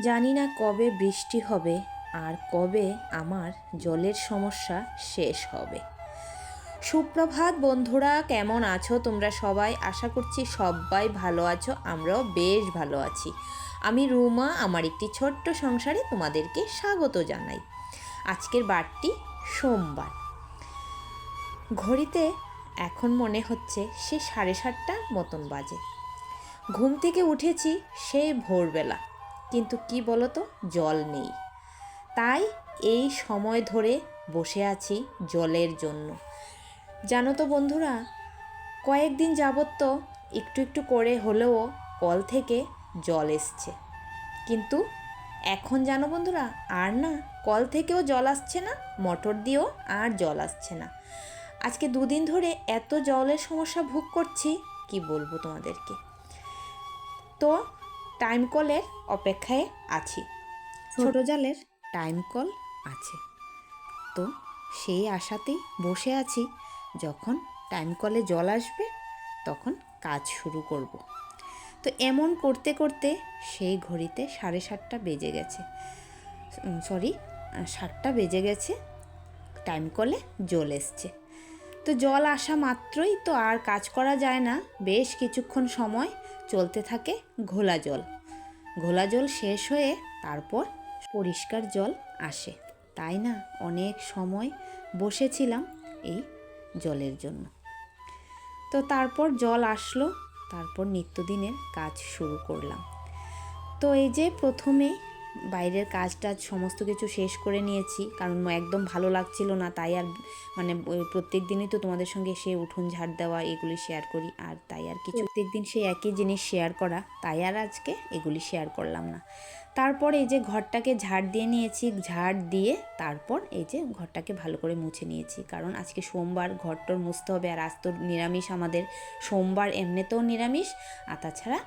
জানি না কবে বৃষ্টি হবে আর কবে আমার জলের সমস্যা শেষ হবে। সুপ্রভাত বন্ধুরা, কেমন আছো তোমরা সবাই? আশা করছি সবাই ভালো আছো, আমরাও বেশ ভালো আছি। আমি রুমা, আমার একটি ছোট্ট সংসারে তোমাদেরকে স্বাগত জানাই। আজকের বারটি সোমবার। ঘড়িতে এখন মনে হচ্ছে সে সাড়ে সাতটা মতন বাজে। ঘুম থেকে উঠেছি সেই ভোরবেলা। কিন্তু কি বলতো, জল নেই। তাই এই সময় ধরে বসে আছি জলের জন্য। জানো তো বন্ধুরা, কয়েকদিন যাবত তো একটু একটু করে হলেও কল থেকে জল এসছে। কিন্তু এখন জানো বন্ধুরা, আর না, কল থেকেও জল আসছে না, মোটর দিয়েও আর জল আসছে না। আজকে দুদিন ধরে এত জলের সমস্যা ভোগ করছি, কি বলব তোমাদেরকে। তো টাইম কলের অপেক্ষায় আছি। ছোট জালের টাইম কল আছে। তো সেই আশাতেই বসে আছি, যখন টাইম কলে জল আসবে, তখন কাজ শুরু করব। তো এমন করতে করতে সেই ঘড়িতে সাড়ে সাতটা বেজে গেছে। সরি সাতটা বেজে গেছে, টাইম কলে জল এসছে। তো জল আসা মাত্রই তো আর কাজ করা যায় না। বেশ কিছুক্ষণ সময় চলতে থাকে ঘোলা জল। ঘোলা জল শেষ হয়ে তারপর পরিষ্কার জল আসে। তাই না? অনেক সময় বসেছিলাম এই জলের জন্য। তো তারপর জল আসলো, তারপর নিত্যদিনের কাজ শুরু করলাম। তো এই যে প্রথমে বাইরের কাজটা সমস্ত কিছু শেষ করে নিয়েছি, কারণ একদম ভালো লাগছিল না, তাই আর মানে প্রত্যেক দিনই তো তোমাদের সঙ্গে সে উঠুন ঝাড় দেওয়া, এগুলি শেয়ার করি, আর তাই আর কিছু প্রত্যেক দিন সেই একই জিনিস শেয়ার করা, তাই আর আজকে এগুলি শেয়ার করলাম না। তারপর এই যে ঘরটাকে ঝাড় দিয়ে নিয়েছি, ঝাড় দিয়ে তারপর এই যে ঘরটাকে ভালো করে মুছে নিয়েছি। কারণ আজকে সোমবার ঘরটর মুছতে হবে আর আজ তো নিরামিষ আমাদের। সোমবার এমনিতেও নিরামিষ, আর তাছাড়া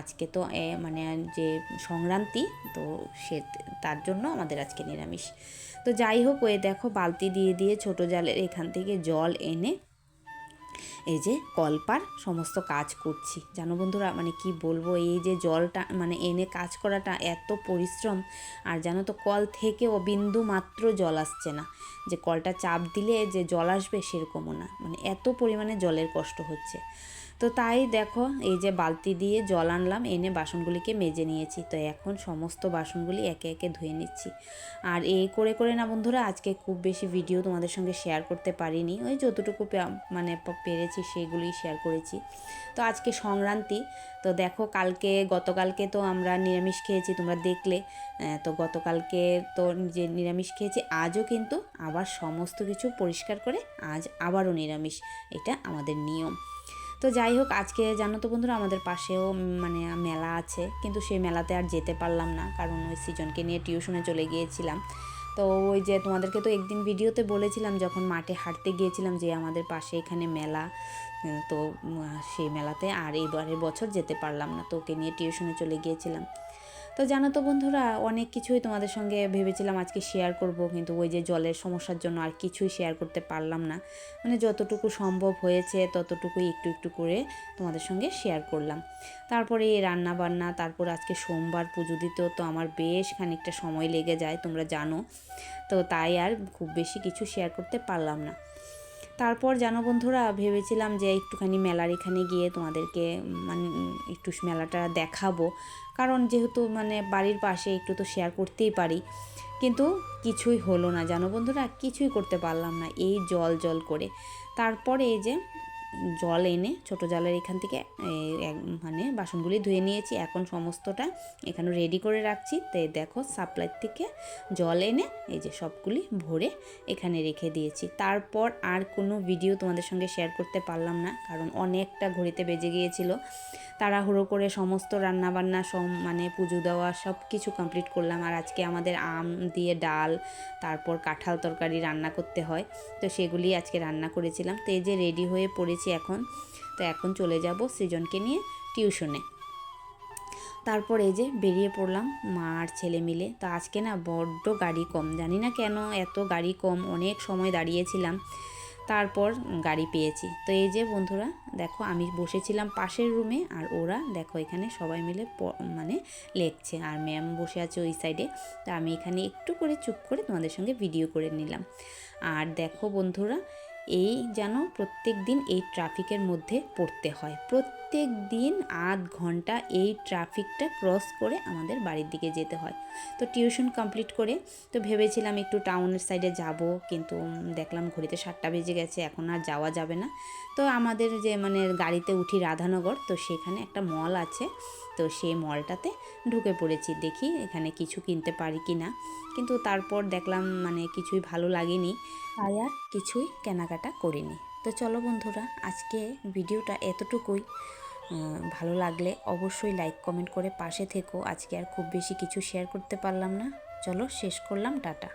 আজকে তো মানে যে সংক্রান্তি, তো সে তার জন্য আমাদের আজকে নিরামিষ। তো যাই হোক, ওই দেখো বালতি দিয়ে দিয়ে ছোট জালের এখান থেকে জল এনে এই যে কলপার সমস্ত কাজ করছি। জানো বন্ধুরা মানে কি বলব, এই যে জলটা মানে এনে কাজ করাটা এত পরিশ্রম। আর জানো তো, কল থেকেও বিন্দু মাত্র জল আসছে না। যে কলটা চাপ দিলে যে জল আসবে সেরকমও না। মানে এত পরিমাণে জলের কষ্ট হচ্ছে। তো তাই দেখো, এই যে বালতি দিয়ে জল আনলাম, এনে বাসনগুলিকে মেজে নিয়েছি। তো এখন সমস্ত বাসনগুলি একে একে ধুয়ে নিচ্ছি। আর এই করে করে না বন্ধুরা, আজকে খুব বেশি ভিডিও তোমাদের সঙ্গে শেয়ার করতে পারিনি। ওই যতটুকু মানে পেরেছি সেগুলি শেয়ার করেছি। তো আজকে সংক্রান্তি, তো দেখো কালকে, গতকালকে তো আমরা নিরামিষ খেয়েছি, তোমরা দেখলে। তো গতকালকে তো যে নিরামিষ খেয়েছি, আজও কিন্তু আবার সমস্ত কিছু পরিষ্কার করে আজ আবারও নিরামিষ। এটা আমাদের নিয়ম। তো যাই হোক, আজকে জানো তো বন্ধুরা, আমাদের পাশেও মানে মেলা আছে। কিন্তু সেই মেলাতে আর যেতে পারলাম না, কারণ ওই সিজনকে নিয়ে টিউশনে চলে গিয়েছিলাম। তো ওই যে তোমাদেরকে তো একদিন ভিডিওতে বলেছিলাম, যখন মাঠে হাঁটতে গিয়েছিলাম যে আমাদের পাশে এখানে মেলা তো সেই মেলাতে আর এইবারের বছর যেতে পারলাম না, তো ওকে নিয়ে টিউশনে চলে গিয়েছিলাম। তো জানো তো বন্ধুরা, অনেক কিছুই তোমাদের সঙ্গে ভেবেছিলাম আজকে শেয়ার করব, কিন্তু ওই যে জলের সমস্যার জন্য আর কিছুই শেয়ার করতে পারলাম না। মানে যতটুকু সম্ভব হয়েছে, ততটুকুই একটু একটু করে তোমাদের সঙ্গে শেয়ার করলাম। তারপরে এই রান্না বান্না তারপর আজকে সোমবার পুজো দিতেও তো আমার বেশ খানিকটা সময় লেগে যায়, তোমরা জানো। তো তাই আর খুব বেশি কিছু শেয়ার করতে পারলাম না। তারপর জানো বন্ধুরা, ভেবেছিলাম যে একটুখানি মেলার এখানে গিয়ে তোমাদেরকে মানে একটু মেলাটা দেখাবো। কারণ যেহেতু মানে বাড়ির পাশে একটু তো শেয়ার করতেই পারি। কিন্তু কিছুই হলো না, জানো বন্ধুরা, কিছুই করতে পারলাম না এই জল জল করে। তারপরে এই যে জল এনে, ছোট জলের এখান থেকে মানে বাসনগুলি ধুয়ে নিয়েছি। এখন সমস্তটা এখানে রেডি করে রাখছি। তো দেখো সাপ্লাই থেকে জল এনে, এই যে সবগুলি ভরে এখানে রেখে দিয়েছি। তারপর আর কোনো ভিডিও তোমাদের সঙ্গে শেয়ার করতে পারলাম না, কারণ অনেকটা ঘড়িতে বেজে গিয়েছিল। তাড়াহুড়ো করে সমস্ত রান্নাবান্না সব মানে পুজো দেওয়া সব কিছু কমপ্লিট করলাম। আর আজকে আমাদের আম দিয়ে ডাল, তারপর কাঁঠাল তরকারি রান্না করতে হয়। তো সেগুলি আজকে রান্না করেছিলাম। তো এই যে রেডি হয়ে পড়েছি এখন। তো এখন চলে যাব সৃজনকে নিয়ে টিউশনে। তারপর এই যে বেরিয়ে পড়লাম মা আর ছেলে মিলে। তো আজকে না বড্ড গাড়ি কম, জানি না কেন এত গাড়ি কম, অনেক সময় দাঁড়িয়েছিলাম। তারপর গাড়ি পেয়েছি। তো এই যে বন্ধুরা, দেখো আমি বসেছিলাম পাশের রুমে আর ওরা দেখো এখানে সবাই মিলে মানে লেখছে। আর ম্যাম বসে আছে ওই সাইডে। তো আমি এখানে একটু করে চুপ করে তোমাদের সঙ্গে ভিডিও করে নিলাম। আর দেখো বন্ধুরা এই যেন প্রত্যেক দিন এই ট্রাফিকের মধ্যে পড়তে হয়। প্রত্যেক দিন আধ ঘণ্টা এই ট্রাফিকটা ক্রস করে আমাদের বাড়ির দিকে যেতে হয়। তো টিউশন কমপ্লিট করে তো ভেবেছিলাম একটু টাউনের সাইডে যাব, কিন্তু দেখলাম ঘড়িতে সাতটা বেজে গেছে, এখন আর যাওয়া যাবে না। তো আমাদের যে মানে গাড়িতে উঠি রাধানগর, তো সেখানে একটা মল আছে। তো সেই মলটাতে ঢুকে পড়েছি, দেখি এখানে কিছু কিনতে পারি কি না কিন্তু তারপর দেখলাম মানে কিছুই ভালো লাগেনি। তাই আর কিছুই কেনাকাটা করিনি। তো চলো বন্ধুরা, আজকে ভিডিওটা এতটুকুই। ভালো লাগলে অবশ্যই লাইক কমেন্ট করে পাশে থেকো। আজকে আর খুব বেশি কিছু শেয়ার করতে পারলাম না। চলো শেষ করলাম, টাটা।